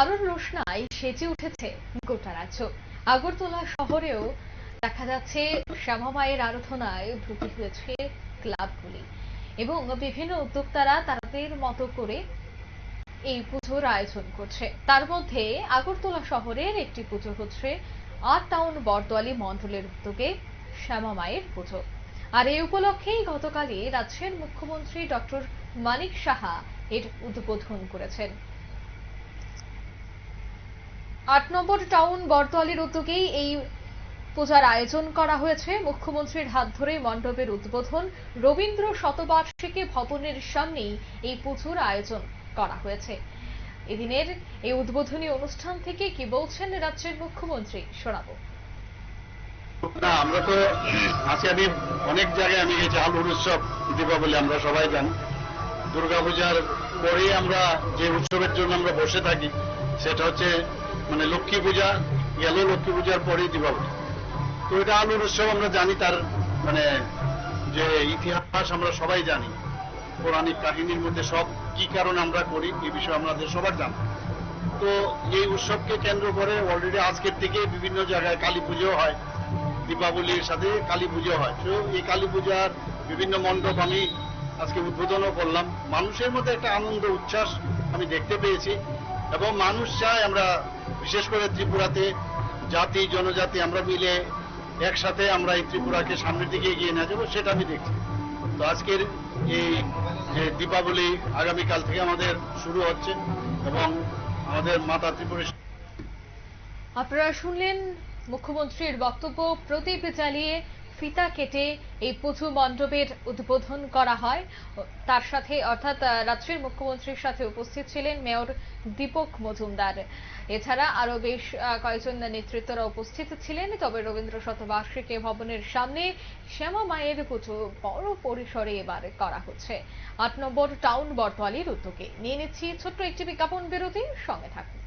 আলোর রোশনায় সেজে উঠেছে গোটা রাজ্য। আগরতলা শহরেও দেখা যাচ্ছে শ্যামামায়ের আরাধনায় ভর্তি হয়েছে ক্লাবগুলি এবং বিভিন্ন উদ্যোক্তারা তাদের মতো করে এই পুজোর আয়োজন করছে। তার মধ্যে আগরতলা শহরের একটি পুজো হচ্ছে আর টাউন বরদোয়ালি মণ্ডলের উদ্যোগে শ্যামা মায়ের পুজো। আর এই উপলক্ষেই গতকালই রাজ্যের মুখ্যমন্ত্রী ডক্টর মানিক সাহা এর উদ্বোধন করেছেন। আট নম্বর টাউন বরদোয়ালির উদ্যোগেই এই পূজার আয়োজন করা হয়েছে। মুখ্যমন্ত্রীর হাত ধরে মণ্ডপের উদ্বোধন। রবীন্দ্র শতবার্ষিকী ভবনের সামনেই এই পুজোর আয়োজন করা হয়েছে। এদিনের এই উদ্বোধনী অনুষ্ঠান থেকে কি বলছেন রাজ্যের মুখ্যমন্ত্রী, শোনাবো। না, আমরা তো আজকে আমি অনেক জায়গায় আমি গেছি আলুর উৎসব দীপাবলি আমরা সবাই জানি। দুর্গাপূজার পরেই আমরা যে উৎসবের জন্য আমরা বসে থাকি, সেটা হচ্ছে মানে লক্ষ্মী পূজা, গেল লক্ষ্মী পূজার পরেই দীপাবলি। তো এটা আলুর উৎসব আমরা জানি তার মানে যে ইতিহাস আমরা সবাই জানি। পৌরাণিক কাহিনীর মধ্যে সব কি কারণে আমরা করি এই বিষয়ে আমাদের সবার জানা। তো এই উৎসবকে কেন্দ্র করে অলরেডি আজকের থেকে বিভিন্ন জায়গায় কালী পুজো হয়, দীপাবলির সাথে কালী পুজো হয়। তো এই কালী পূজার বিভিন্ন মণ্ডপ আমি আজকে উদ্বোধনও করলাম। মানুষের মধ্যে একটা আনন্দ, উচ্ছ্বাস আমি দেখতে পেয়েছি। এবং মানুষ চায় আমরা, বিশেষ করে ত্রিপুরাতে জাতি, জনজাতি, আমরা মিলে একসাথে আমরা এই ত্রিপুরাকে সামনের দিকে এগিয়ে নিয়ে যাব, সেটা আমি দেখছি। তো আজকের এই দীপাবলি আগামীকাল থেকে আমাদের শুরু হচ্ছে এবং আমাদের মাতা ত্রিপুরেশ্বরী আপনারা শুনলেন মুখ্যমন্ত্রীর বক্তব্য, প্রদীপ জ্বালিয়ে ফিতা কেটে এই পুজো মণ্ডপের উদ্বোধন করা হয়। তার সাথে অর্থাৎ রাজ্যের মুখ্যমন্ত্রীর সাথে উপস্থিত ছিলেন মেয়র দীপক মজুমদার। এছাড়া আরও বেশ কয়েকজন নেতৃত্বরা উপস্থিত ছিলেন। তবে রবীন্দ্র শতবার্ষিকী ভবনের সামনে শ্যামা মায়ের পুজো বড় পরিসরে এবার করা হচ্ছে। আট নম্বর টাউন বটওয়ালির উদ্যোগে। নিয়ে নিচ্ছি ছোট্ট একটি বিজ্ঞাপন বিরতি। সঙ্গে থাকুন।